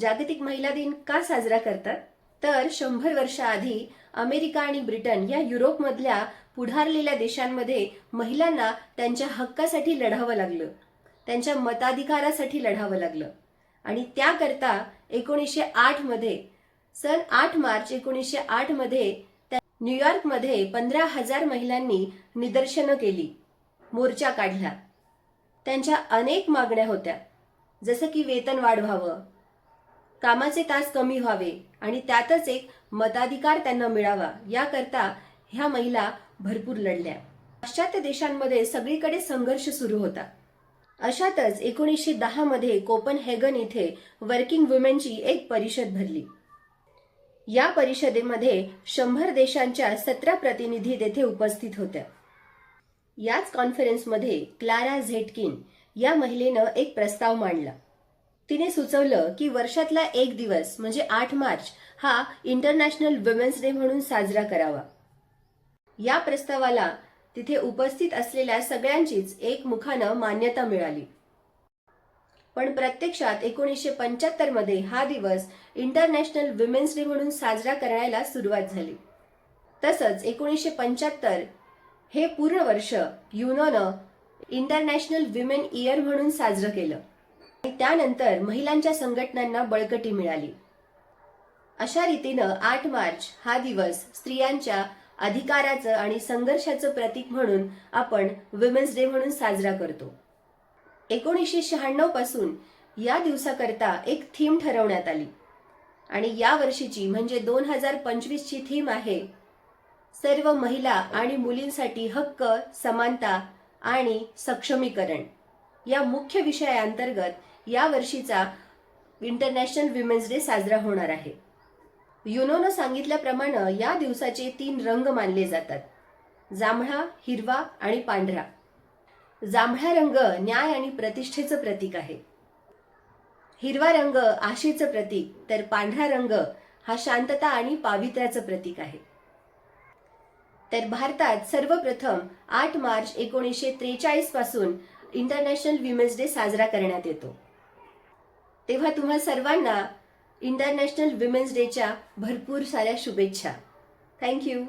जागतिक महिला दिन का साजरा करतात? तर शंभर वर्षाआधी अमेरिका आणि ब्रिटन या युरोपमधल्या पुढारलेल्या देशांमध्ये महिलांना त्यांच्या हक्कासाठी लढावं लागलं. त्यांच्या मताधिकारासाठी लढावं लागलं. आणि त्याकरता एकोणीसशे आठमध्ये सन आठ मार्च एकोणीसशे आठमध्ये त्या- न्यूयॉर्कमध्ये पंधरा हजार महिलांनी निदर्शनं केली. मोर्चा काढला. त्यांच्या अनेक मागण्या होत्या. जसं की वेतन वाढ व्हावं कामाचे तास कमी व्हावे आणि त्यातच एक मताधिकार त्यांना मिळावा याकरता ह्या महिला भरपूर लढल्या. पाश्चात्य देशांमध्ये सगळीकडे संघर्ष सुरू होता. अशातच एकोणीसशे दहा मध्ये कोपनहेगन इथे वर्किंग वुमेनची एक परिषद भरली. या परिषदेमध्ये शंभर देशांच्या सतरा प्रतिनिधी तेथे उपस्थित होत्या. याच कॉन्फरन्समध्ये क्लारा झेटकिन या महिलेनं एक प्रस्ताव मांडला. तिने सुचवलं की वर्षातला एक दिवस म्हणजे आठ मार्च हा इंटरनॅशनल वुमेन्स डे म्हणून साजरा करावा. या प्रस्तावाला तिथे उपस्थित असलेल्या सगळ्यांचीच एक मुखानं मान्यता मिळाली. पण प्रत्यक्षात एकोणीसशे पंच्याहत्तरमध्ये हा दिवस इंटरनॅशनल वुमेन्स डे म्हणून साजरा करायला सुरुवात झाली. तसंच एकोणीसशे पंच्याहत्तर हे पूर्ण वर्ष युनोनं इंटरनॅशनल विमेन इयर म्हणून साजरं केलं. त्यानंतर महिलांच्या संघटनांना बळकटी मिळाली. अशा रीतीनं आठ मार्च हा दिवस स्त्रियांच्या अधिकाराचं आणि संघर्षाचं प्रतीक म्हणून आपण विमेन्स डे म्हणून साजरा करतो. एकोणीसशे शहाण्णवपासून या दिवसाकरता एक थीम ठरवण्यात आली. आणि या वर्षीची म्हणजे दोन हजार पंचवीसची थीम आहे सर्व महिला आणि मुलींसाठी हक्क समानता आणि सक्षमीकरण. या मुख्य विषयाअंतर्गत या वर्षीचा इंटरनॅशनल विमेन्स डे साजरा होणार आहे. युनोनं सांगितल्याप्रमाणे या दिवसाचे तीन रंग मानले जातात. जांभळा हिरवा आणि पांढरा. जांभळा रंग न्याय आणि प्रतिष्ठेचं प्रतीक आहे. हिरवा रंग आशेचं प्रतीक तर पांढरा रंग हा शांतता आणि पावित्र्याचं प्रतीक आहे. तर भारतात सर्वप्रथम आठ मार्च एकोणीसशे त्रेचाळीसपासून इंटरनॅशनल विमेन्स डे साजरा करण्यात येतो. तेव्हा तुम्हा सर्वांना इंटरनॅशनल विमेन्स डेच्या भरपूर साऱ्या शुभेच्छा. थँक्यू